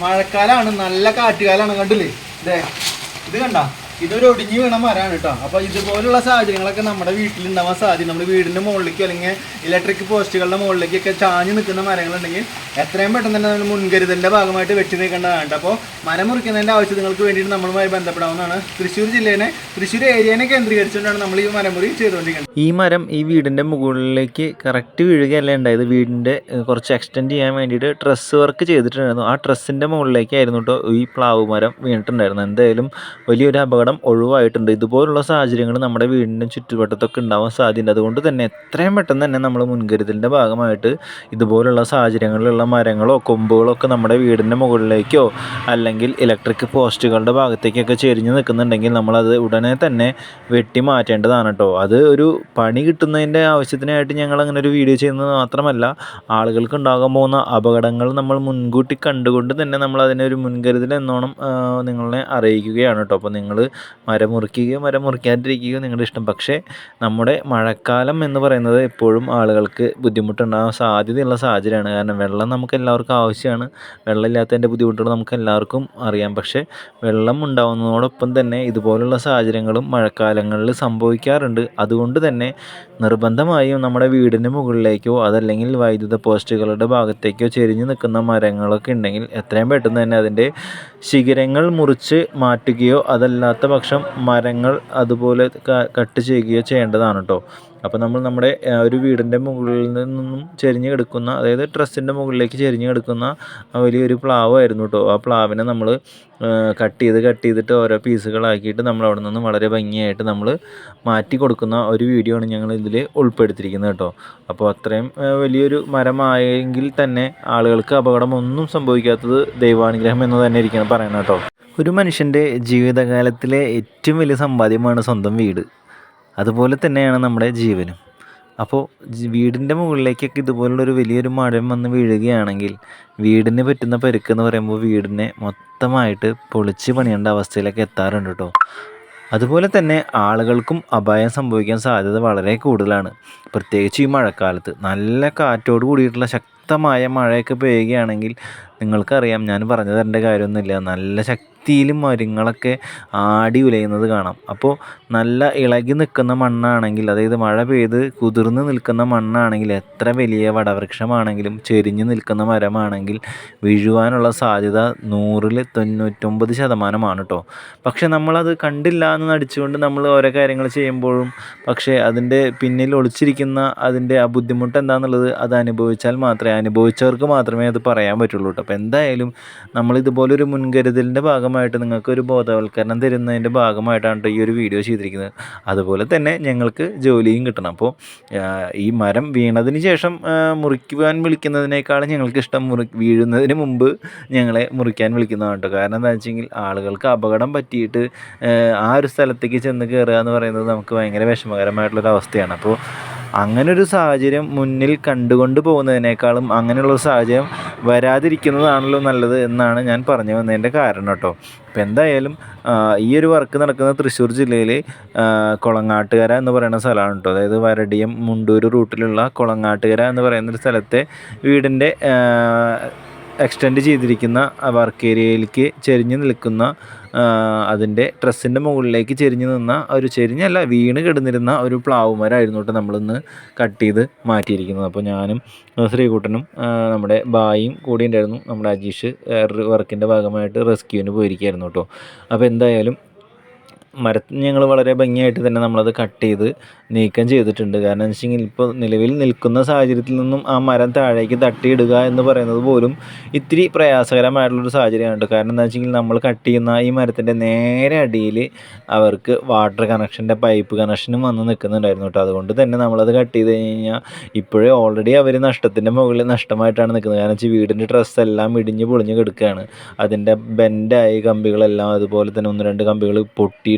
മഴക്കാലാണ് നല്ല കാറ്റുകാലാണ് കണ്ടില്ലേ? ഇതേ ഇത് കണ്ട? ഇതൊരു ഒടിഞ്ഞു വീണ മരാണ് കേട്ടോ അപ്പൊ ഇതുപോലുള്ള സാഹചര്യങ്ങളൊക്കെ നമ്മുടെ വീട്ടിലുണ്ടാവാൻ സാധ്യത. നമ്മുടെ വീടിന്റെ മുകളിലേക്കോ അല്ലെങ്കിൽ ഇലക്ട്രിക് പോസ്റ്റുകളുടെ മുകളിലേക്കൊക്കെ ചാഞ്ഞു നിൽക്കുന്ന മരങ്ങളുണ്ടെങ്കിൽ എത്രയും പെട്ടെന്ന് തന്നെ നമ്മൾ മുൻകരുതലിന്റെ ഭാഗമായിട്ട് വെട്ടി നീക്കേണ്ടതാണ് അപ്പോൾ മരം മുറിക്കുന്നതിന്റെ ആവശ്യങ്ങൾക്ക് വേണ്ടിയിട്ട് നമ്മളുമായി ബന്ധപ്പെടാവുന്നതാണ്. തൃശ്ശൂർ ജില്ലേനെ തൃശ്ശൂർ ഏരിയനെ കേന്ദ്രീകരിച്ചുകൊണ്ടാണ് നമ്മൾ ഈ മരമുറി ചെയ്തുകൊണ്ടിരിക്കുന്നത്. ഈ മരം ഈ വീടിന്റെ മുകളിലേക്ക് കറക്റ്റ് വീഴുകയല്ല ഉണ്ടായത്? വീടിന്റെ ഏഹ്, കുറച്ച് എക്സ്റ്റെൻഡ് ചെയ്യാൻ വേണ്ടിയിട്ട് ട്രസ് വർക്ക് ചെയ്തിട്ടുണ്ടായിരുന്നു. ആ ട്രസ്സിന്റെ മുകളിലേക്കായിരുന്നു കേട്ടോ ഈ പ്ലാവ് മരം വീണിട്ടുണ്ടായിരുന്നു എന്തായാലും വലിയൊരു അപകടം ഒഴിവായിട്ടുണ്ട്. ഇതുപോലുള്ള സാഹചര്യങ്ങൾ നമ്മുടെ വീടിന്റെ ചുറ്റുവട്ടത്തൊക്കെ ഉണ്ടാവാൻ സാധ്യത അതുകൊണ്ട് തന്നെ എത്രയും പെട്ടെന്ന് തന്നെ നമ്മൾ മുൻകരുതലിന്റെ ഭാഗമായിട്ട് ഇതുപോലുള്ള സാഹചര്യങ്ങളിലുള്ള മരങ്ങളോ കൊമ്പുകളോ ഒക്കെ നമ്മുടെ വീടിന്റെ മുകളിലേക്കോ അല്ലെങ്കിൽ ഇലക്ട്രിക് പോസ്റ്റുകളുടെ ഭാഗത്തേക്കൊക്കെ ചെരിഞ്ഞ് നിൽക്കുന്നുണ്ടെങ്കിൽ നമ്മളത് ഉടനെ തന്നെ വെട്ടി മാറ്റേണ്ടതാണ് കേട്ടോ. അത് ഒരു പണി കിട്ടുന്നതിന്റെ ആവശ്യത്തിനായിട്ട് ഞങ്ങൾ അങ്ങനെ ഒരു വീഡിയോ ചെയ്യുന്നത് മാത്രമല്ല ആളുകൾക്ക് ഉണ്ടാകാൻ പോകുന്ന അപകടങ്ങൾ നമ്മൾ മുൻകൂട്ടി കണ്ടുകൊണ്ട് തന്നെ നമ്മൾ അതിനെ ഒരു മുൻകരുതൽ എന്നോണം നിങ്ങളെ അറിയിക്കുകയാണ് കേട്ടോ. അപ്പോൾ നിങ്ങൾ മരം മുറിക്കുകയോ മരം മുറിക്കാതിരിക്കുകയോ നിങ്ങളുടെ ഇഷ്ടം. പക്ഷേ നമ്മുടെ മഴക്കാലം എന്ന് പറയുന്നത് എപ്പോഴും ആളുകൾക്ക് ബുദ്ധിമുട്ടുണ്ടാകാൻ സാധ്യതയുള്ള സാഹചര്യമാണ്. കാരണം വെള്ളം നമുക്ക് എല്ലാവർക്കും ആവശ്യമാണ്. വെള്ളമില്ലാത്തതിന്റെ ബുദ്ധിമുട്ടുകൾ നമുക്ക് എല്ലാവർക്കും അറിയാം. പക്ഷേ വെള്ളം ഉണ്ടാവുന്നതോടൊപ്പം തന്നെ ഇതുപോലുള്ള സാഹചര്യങ്ങളും മഴക്കാലങ്ങളിൽ സംഭവിക്കാറുണ്ട്. അതുകൊണ്ട് തന്നെ നിർബന്ധമായും നമ്മുടെ വീടിന് മുകളിലേക്കോ അതല്ലെങ്കിൽ വൈദ്യുത പോസ്റ്റുകളുടെ ഭാഗത്തേക്കോ ചെരിഞ്ഞ് നിൽക്കുന്ന മരങ്ങളൊക്കെ ഉണ്ടെങ്കിൽ എത്രയും പെട്ടെന്ന് തന്നെ അതിന്റെ ശിഖരങ്ങൾ മുറിച്ച് മാറ്റുകയോ അതല്ലാത്ത പക്ഷം മരങ്ങൾ അതുപോലെ കട്ട് ചെയ്യുകയോ ചെയ്യേണ്ടതാണ് കേട്ടോ അപ്പോൾ നമ്മൾ നമ്മുടെ ഒരു വീടിന്റെ മുകളിൽ നിന്നും ചെരിഞ്ഞ് കിടക്കുന്ന അതായത് ട്രസ്സിന്റെ മുകളിലേക്ക് ചെരിഞ്ഞ് കിടക്കുന്ന വലിയൊരു പ്ലാവായിരുന്നു കേട്ടോ ആ പ്ലാവിനെ നമ്മൾ കട്ട് ചെയ്ത് കട്ട് ചെയ്തിട്ട് ഓരോ പീസുകളാക്കിയിട്ട് നമ്മൾ അവിടെ നിന്ന് വളരെ ഭംഗിയായിട്ട് നമ്മൾ മാറ്റി കൊടുക്കുന്ന ഒരു വീഡിയോ ആണ് ഞങ്ങൾ ഇതിൽ ഉൾപ്പെടുത്തിയിരിക്കുന്നത് കേട്ടോ അപ്പോൾ അത്രയും വലിയൊരു മരമായെങ്കിൽ തന്നെ ആളുകൾക്ക് അപകടമൊന്നും സംഭവിക്കാത്തത് ദൈവാനുഗ്രഹം എന്ന് തന്നെ ഇരിക്കണം പറയണം കേട്ടോ ഒരു മനുഷ്യന്റെ ജീവിതകാലത്തിലെ ഏറ്റവും വലിയ സമ്പാദ്യമാണ് സ്വന്തം വീട്. അതുപോലെ തന്നെയാണ് നമ്മുടെ ജീവനും. അപ്പോൾ വീടിന്റെ മുകളിലേക്കൊക്കെ ഇതുപോലുള്ളൊരു വലിയൊരു മഴം വന്ന് വീഴുകയാണെങ്കിൽ വീടിന് പറ്റുന്ന പരുക്ക് എന്ന് പറയുമ്പോൾ വീടിനെ മൊത്തമായിട്ട് പൊളിച്ച് പണിയേണ്ട അവസ്ഥയിലൊക്കെ എത്താറുണ്ട് കേട്ടോ. അതുപോലെ തന്നെ ആളുകൾക്കും അപായം സംഭവിക്കാൻ സാധ്യത വളരെ കൂടുതലാണ്. പ്രത്യേകിച്ച് ഈ മഴക്കാലത്ത്. നല്ല കാറ്റോട് കൂടിയിട്ടുള്ള ശക്തമായ മഴയൊക്കെ പെയ്യുകയാണെങ്കിൽ നിങ്ങൾക്കറിയാം ഞാൻ പറഞ്ഞു തരേണ്ട കാര്യമൊന്നുമില്ല. നല്ല ശക്തിയിൽ മരങ്ങളൊക്കെ ആടി ഉലയുന്നത് കാണാം. അപ്പോൾ നല്ല ഇളകി നിൽക്കുന്ന മണ്ണാണെങ്കിൽ അതായത് മഴ പെയ്ത് കുതിർന്ന് നിൽക്കുന്ന മണ്ണാണെങ്കിൽ എത്ര വലിയ വടവൃക്ഷമാണെങ്കിലും ചെരിഞ്ഞു നിൽക്കുന്ന മരമാണെങ്കിൽ വീഴുവാനുള്ള സാധ്യത നൂറിൽ തൊണ്ണൂറ്റൊമ്പത് ശതമാനമാണ് കേട്ടോ പക്ഷെ നമ്മളത് കണ്ടില്ല എന്ന് നടിച്ചുകൊണ്ട് നമ്മൾ ഓരോ കാര്യങ്ങൾ ചെയ്യുമ്പോഴും പക്ഷേ അതിന്റെ പിന്നിൽ ഒളിച്ചിരിക്കുന്ന അതിന്റെ ആ ബുദ്ധിമുട്ട് എന്താണെന്നുള്ളത് അത് അനുഭവിച്ചാൽ മാത്രമേ അനുഭവിച്ചവർക്ക് മാത്രമേ അത് പറയാൻ പറ്റുള്ളൂ കേട്ടോ അപ്പോൾ എന്തായാലും നമ്മളിതുപോലൊരു മുൻകരുതലിന്റെ ഇതുപോലൊരു മുൻകരുതലിന്റെ നിങ്ങൾക്ക് ഒരു ബോധവൽക്കരണം തരുന്നതിന്റെ ഭാഗമായിട്ടാണ് ട്ടോ ഈ ഒരു വീഡിയോ ചെയ്തിരിക്കുന്നത്. അതുപോലെ തന്നെ ഞങ്ങൾക്ക് ജോലിയും കിട്ടണം. അപ്പോൾ ഈ മരം വീണതിന് ശേഷം മുറിക്കുവാൻ വിളിക്കുന്നതിനേക്കാളും ഞങ്ങൾക്ക് ഇഷ്ടം മുറി വീഴുന്നതിന് മുമ്പ് ഞങ്ങളെ മുറിക്കാൻ വിളിക്കുന്നതാണ് കേട്ടോ. കാരണം എന്താ വെച്ചെങ്കിൽ ആളുകൾക്ക് അപകടം പറ്റിയിട്ട് ആ, ഒരു സ്ഥലത്തേക്ക് ചെന്ന് കയറുക എന്ന് പറയുന്നത് നമുക്ക് ഭയങ്കര വിഷമകരമായിട്ടുള്ളൊരു അവസ്ഥയാണ്. അപ്പോൾ അങ്ങനൊരു സാഹചര്യം മുന്നിൽ കണ്ടുകൊണ്ട് പോകുന്നതിനേക്കാളും അങ്ങനെയുള്ളൊരു സാഹചര്യം വരാതിരിക്കുന്നതാണല്ലോ നല്ലത് എന്നാണ് ഞാൻ പറഞ്ഞു വന്നതിന്റെ കാരണം കേട്ടോ. അപ്പോൾ എന്തായാലും ഈ ഒരു വർക്ക് നടക്കുന്ന തൃശ്ശൂർ ജില്ലയിൽ കുളങ്ങാട്ടുകര എന്ന് പറയുന്ന സ്ഥലമാണ് കേട്ടോ. അതായത് വരടിയം മുണ്ടൂർ റൂട്ടിലുള്ള കുളങ്ങാട്ടുകര എന്ന് പറയുന്ന ഒരു സ്ഥലത്തെ വീടിന്റെ എക്സ്റ്റെൻഡ് ചെയ്തിരിക്കുന്ന വർക്ക് ഏരിയയിലേക്ക് ചെരിഞ്ഞ് നിൽക്കുന്ന അതിന്റെ ഡ്രസ്സിന്റെ മുകളിലേക്ക് ചെരിഞ്ഞ് നിന്ന ഒരു ചെരിഞ്ഞല്ല വീണ് കിടന്നിരുന്ന ഒരു പ്ലാവ് മരമായിരുന്നു കേട്ടോ നമ്മളിന്ന് കട്ട് ചെയ്ത് മാറ്റിയിരിക്കുന്നത്. അപ്പോൾ ഞാനും ശ്രീകുട്ടനും നമ്മുടെ ബായും കൂടി ഉണ്ടായിരുന്നു. നമ്മുടെ അജീഷ് വർക്കിന്റെ ഭാഗമായിട്ട് റെസ്ക്യൂവിന് പോയിരിക്കുകയായിരുന്നു കേട്ടോ. അപ്പോൾ എന്തായാലും മരത്തിന് ഞങ്ങൾ വളരെ ഭംഗിയായിട്ട് തന്നെ നമ്മളത് കട്ട് ചെയ്ത് നീക്കം ചെയ്തിട്ടുണ്ട്. കാരണം എന്ന് വെച്ചെങ്കിൽ ഇപ്പോൾ നിലവിൽ നിൽക്കുന്ന സാഹചര്യത്തിൽ നിന്നും ആ മരം താഴേക്ക് തട്ടിയിടുക എന്ന് പറയുന്നത് പോലും ഇത്തിരി പ്രയാസകരമായിട്ടുള്ളൊരു സാഹചര്യമാണ് കാരണം എന്താ വെച്ചെങ്കിൽ നമ്മൾ കട്ട് ചെയ്യുന്ന ഈ മരത്തിന്റെ നേരെ അടിയിൽ അവർക്ക് വാട്ടർ കണക്ഷന്റെ പൈപ്പ് കണക്ഷനും വന്ന് നിൽക്കുന്നുണ്ടായിരുന്നു കേട്ടോ. അതുകൊണ്ട് തന്നെ നമ്മളത് കട്ട് ചെയ്ത് കഴിഞ്ഞാൽ ഇപ്പോഴേ ഓൾറെഡി അവർ നഷ്ടത്തിന്റെ മുകളിൽ നഷ്ടമായിട്ടാണ് നിൽക്കുന്നത്. കാരണം വെച്ചാൽ വീടിന്റെ ഡ്രസ്സെല്ലാം ഇടിഞ്ഞ് പൊളിഞ്ഞ് കിടക്കുകയാണ്. അതിന്റെ ബെൻഡായി കമ്പികളെല്ലാം അതുപോലെ തന്നെ ഒന്ന് രണ്ട് കമ്പികൾ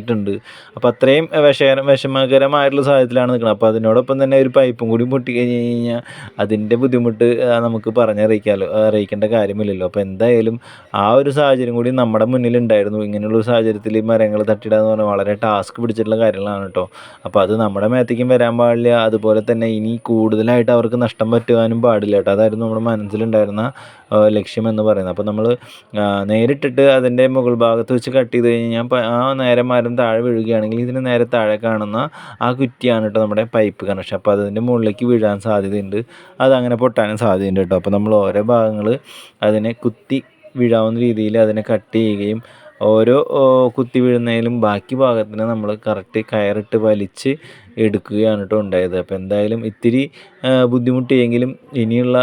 പൊട്ടിയിട്ടുണ്ട് അപ്പോൾ അത്രയും വിഷകരം വിഷമകരമായിട്ടുള്ള സാഹചര്യത്തിലാണ് നിൽക്കുന്നത് അപ്പോൾ അതിനോടൊപ്പം തന്നെ ഒരു പൈപ്പും കൂടി പൊട്ടി കഴിഞ്ഞ് കഴിഞ്ഞാൽ അതിന്റെ ബുദ്ധിമുട്ട് നമുക്ക് പറഞ്ഞറിയിക്കാമല്ലോ അറിയിക്കേണ്ട കാര്യമില്ലല്ലോ. അപ്പോൾ എന്തായാലും ആ ഒരു സാഹചര്യം കൂടി നമ്മുടെ മുന്നിലുണ്ടായിരുന്നു. ഇങ്ങനെയുള്ള സാഹചര്യത്തിൽ മരങ്ങൾ തട്ടിയിടുക എന്ന് പറഞ്ഞാൽ വളരെ ടാസ്ക് പിടിച്ചിട്ടുള്ള കാര്യങ്ങളാണ് കേട്ടോ. അപ്പോൾ അത് നമ്മുടെ മേത്തേക്കും വരാൻ പാടില്ല. അതുപോലെ തന്നെ ഇനി കൂടുതലായിട്ട് അവർക്ക് നഷ്ടം പറ്റുവാനും പാടില്ല കേട്ടോ. അതായിരുന്നു നമ്മുടെ മനസ്സിലുണ്ടായിരുന്ന ലക്ഷ്യം എന്ന് പറയുന്നത്. അപ്പോൾ നമ്മൾ നേരിട്ടിട്ട് അതിന്റെ മുകൾ ഭാഗത്ത് വെച്ച് കട്ട് ചെയ്ത് കഴിഞ്ഞാൽ ആ നേരെ മരം താഴെ വീഴുകയാണെങ്കിൽ ഇതിന് നേരെ താഴെ കാണുന്ന ആ കുറ്റിയാണ് കേട്ടോ നമ്മുടെ പൈപ്പ് കണക്ഷൻ അപ്പോൾ അതിന്റെ മുകളിലേക്ക് വീഴാൻ സാധ്യതയുണ്ട്. അത് അങ്ങനെ പൊട്ടാനും സാധ്യതയുണ്ട് കേട്ടോ അപ്പോൾ നമ്മൾ ഓരോ ഭാഗങ്ങൾ അതിനെ കുത്തി വീഴാവുന്ന രീതിയിൽ അതിനെ കട്ട് ചെയ്യുകയും ഓരോ കുത്തി വീഴുന്നതിലും ബാക്കി ഭാഗത്തിന് നമ്മൾ കറക്റ്റ് കയറിട്ട് വലിച്ച് എടുക്കുകയാണ് കേട്ടോ ഉണ്ടായത്. അപ്പോൾ എന്തായാലും ഇത്തിരി ബുദ്ധിമുട്ടിയെങ്കിലും ഇനിയുള്ള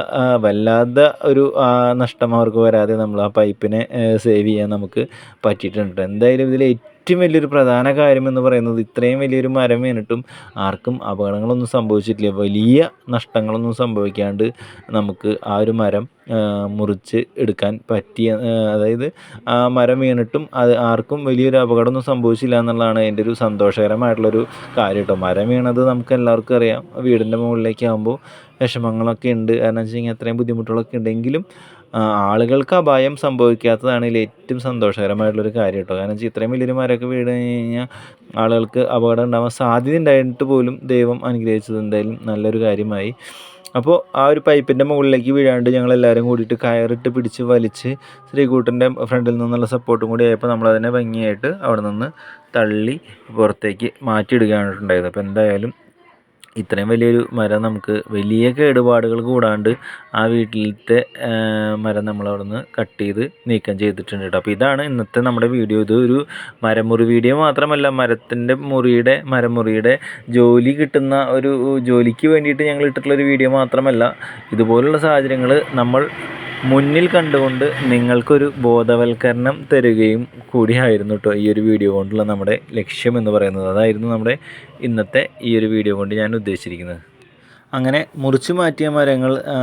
വല്ലാത്ത ഒരു നഷ്ടം അവർക്ക് വരാതെ നമ്മൾ ആ പൈപ്പിനെ സേവ് ചെയ്യാൻ നമുക്ക് പറ്റിയിട്ടുണ്ട് എന്തായാലും ഇതിൽ ഏറ്റവും വലിയൊരു പ്രധാന കാര്യമെന്ന് പറയുന്നത് ഇത്രയും വലിയൊരു മരം വീണിട്ടും ആർക്കും അപകടങ്ങളൊന്നും സംഭവിച്ചിട്ടില്ല. വലിയ നഷ്ടങ്ങളൊന്നും സംഭവിക്കാണ്ട് നമുക്ക് ആ ഒരു മരം മുറിച്ച് എടുക്കാൻ പറ്റിയ അതായത് ആ മരം വീണിട്ടും അത് ആർക്കും വലിയൊരു അപകടമൊന്നും സംഭവിച്ചില്ല എന്നുള്ളതാണ് അതിന്റെ ഒരു സന്തോഷകരമായിട്ടുള്ളൊരു കാര്യം കേട്ടോ മരം വീണത് നമുക്ക് എല്ലാവർക്കും അറിയാം. വീടിന്റെ മുകളിലേക്ക് ആകുമ്പോൾ വിഷമങ്ങളൊക്കെ ഉണ്ട്. കാരണം വെച്ച് കഴിഞ്ഞാൽ അത്രയും ബുദ്ധിമുട്ടുകളൊക്കെ ഉണ്ടെങ്കിലും ആളുകൾക്ക് അപായം സംഭവിക്കാത്തതാണ് ഇതിൽ ഏറ്റവും സന്തോഷകരമായിട്ടുള്ളൊരു കാര്യം കേട്ടോ കാരണം വെച്ചാൽ ഇത്രയും വലിയൊരു മരമൊക്കെ വീണ് കഴിഞ്ഞാൽ ആളുകൾക്ക് അപകടം ഉണ്ടാവാൻ സാധ്യത ഉണ്ടായിട്ട് പോലും ദൈവം അനുഗ്രഹിച്ചത് എന്തായാലും നല്ലൊരു കാര്യമായി. അപ്പോൾ ആ ഒരു പൈപ്പിന്റെ മുകളിലേക്ക് വീഴാണ്ട് ഞങ്ങൾ എല്ലാവരും കൂടിയിട്ട് കയറിട്ട് പിടിച്ച് വലിച്ച് ശ്രീകൂട്ടന്റെ ഫ്രണ്ടിൽ നിന്നുള്ള സപ്പോർട്ടും കൂടി ആയപ്പോൾ നമ്മളതിനെ ഭംഗിയായിട്ട് അവിടെ നിന്ന് തള്ളി പുറത്തേക്ക് മാറ്റിയിടുകയാണ് ഉണ്ടായത് അപ്പോൾ എന്തായാലും ഇത്രയും വലിയൊരു മരം നമുക്ക് വലിയ കേടുപാടുകൾ കൂടാണ്ട് ആ വീട്ടിലത്തെ മരം നമ്മൾ നിന്ന് കട്ട് ചെയ്ത് നീക്കം ചെയ്തിട്ടുണ്ട് കേട്ടോ. അപ്പോൾ ഇതാണ് ഇന്നത്തെ നമ്മുടെ വീഡിയോ. ഇത് ഒരു മരമുറി വീഡിയോ മാത്രമല്ല മരത്തിന്റെ മുറിയുടെ മരമുറിയുടെ ജോലി കിട്ടുന്ന ഒരു ജോലിക്ക് വേണ്ടിയിട്ട് ഞങ്ങൾ ഇട്ടിട്ടുള്ളൊരു വീഡിയോ മാത്രമല്ല ഇതുപോലുള്ള സാഹചര്യങ്ങൾ നമ്മൾ മുന്നിൽ കണ്ടുകൊണ്ട് നിങ്ങൾക്കൊരു ബോധവൽക്കരണം തരികയും കൂടിയായിരുന്നു കേട്ടോ ഈ ഒരു വീഡിയോ കൊണ്ടുള്ള നമ്മുടെ ലക്ഷ്യം എന്ന് പറയുന്നത്. അതായിരുന്നു നമ്മുടെ ഇന്നത്തെ ഈ ഒരു വീഡിയോ കൊണ്ട് ഞാൻ ഉദ്ദേശിച്ചിരിക്കുന്നത്. അങ്ങനെ മുറിച്ച് മാറ്റിയ മരങ്ങൾ ആ,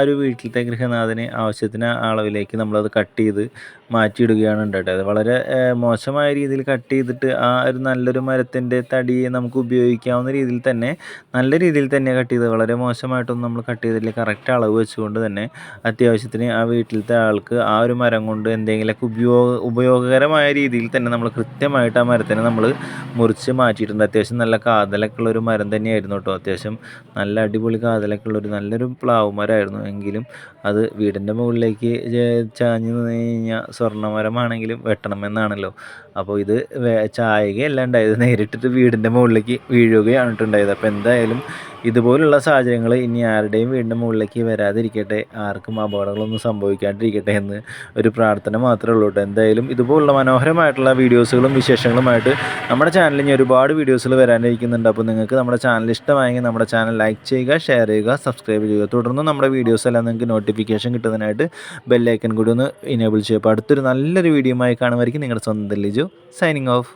ഒരു വീട്ടിലത്തെ ഗൃഹനാഥന് ആവശ്യത്തിന് അളവിലേക്ക് നമ്മളത് കട്ട് ചെയ്ത് മാറ്റിയിടുകയാണ് ഉണ്ടായത് വളരെ മോശമായ രീതിയിൽ കട്ട് ചെയ്തിട്ട് ആ ഒരു നല്ലൊരു മരത്തിന്റെ തടിയെ നമുക്ക് ഉപയോഗിക്കാവുന്ന രീതിയിൽ തന്നെ നല്ല രീതിയിൽ തന്നെ കട്ട് ചെയ്ത് വളരെ മോശമായിട്ടൊന്നും നമ്മൾ കട്ട് ചെയ്തില്ല കറക്റ്റ് അളവ് വെച്ചുകൊണ്ട് തന്നെ അത്യാവശ്യത്തിന് ആ വീട്ടിലത്തെ ആൾക്ക് ആ ഒരു മരം കൊണ്ട് എന്തെങ്കിലുമൊക്കെ ഉപയോഗ ഉപയോഗകരമായ രീതിയിൽ തന്നെ നമ്മൾ കൃത്യമായിട്ട് ആ മരത്തിനെ നമ്മൾ മുറിച്ച് മാറ്റിയിട്ടുണ്ട്. അത്യാവശ്യം നല്ല കാതലൊക്കെ ഉള്ള ഒരു മരം തന്നെയായിരുന്നു കേട്ടോ. അത്യാവശ്യം നല്ല അടിപൊളി കാതലൊക്കെ ഉള്ളൊരു നല്ലൊരു പ്ലാവുമരമായിരുന്നു എങ്കിലും അത് വീടിന്റെ മുകളിലേക്ക് ചാഞ്ഞ് നിന്ന് കഴിഞ്ഞാൽ സ്വർണമരമാണെങ്കിലും വെട്ടണമെന്നാണല്ലോ. അപ്പോൾ ഇത് ചായകയല്ല ഉണ്ടായത്. നേരിട്ടിട്ട് വീടിന്റെ മുകളിലേക്ക് വീഴുകയാണ് അപ്പോൾ എന്തായാലും ഇതുപോലുള്ള സാഹചര്യങ്ങൾ ഇനി ആരുടെയും വീടിന്റെ മുകളിലേക്ക് വരാതിരിക്കട്ടെ. ആർക്കും അപകടങ്ങളൊന്നും സംഭവിക്കാണ്ടിരിക്കട്ടെ എന്ന് ഒരു പ്രാർത്ഥന മാത്രമേ ഉള്ളൂ കേട്ടോ. എന്തായാലും ഇതുപോലുള്ള മനോഹരമായിട്ടുള്ള വീഡിയോസുകളും വിശേഷങ്ങളുമായിട്ട് നമ്മുടെ ചാനലിൽ ഇനി ഒരുപാട് വീഡിയോസുകൾ വരാനിരിക്കുന്നുണ്ട്. അപ്പോൾ നിങ്ങൾക്ക് നമ്മുടെ ചാനൽ ഇഷ്ടമായെങ്കിൽ നമ്മുടെ ചാനൽ ലൈക്ക് ചെയ്യുക ഷെയർ ചെയ്യുക സബ്സ്ക്രൈബ് ചെയ്യുക. തുടർന്ന് നമ്മുടെ വീഡിയോസ് എല്ലാം നിങ്ങൾക്ക് നോട്ടിഫിക്കേഷൻ കിട്ടുന്നതിനായിട്ട് ബെല്ലൈക്കൻ കൂടി ഒന്ന് ഇനേബിൾ ചെയ്യുക. അടുത്തൊരു നല്ലൊരു വീഡിയോ ആയി കാണുമായിരിക്കും നിങ്ങളുടെ സ്വന്തം ലിജു സൈനിങ് ഓഫ്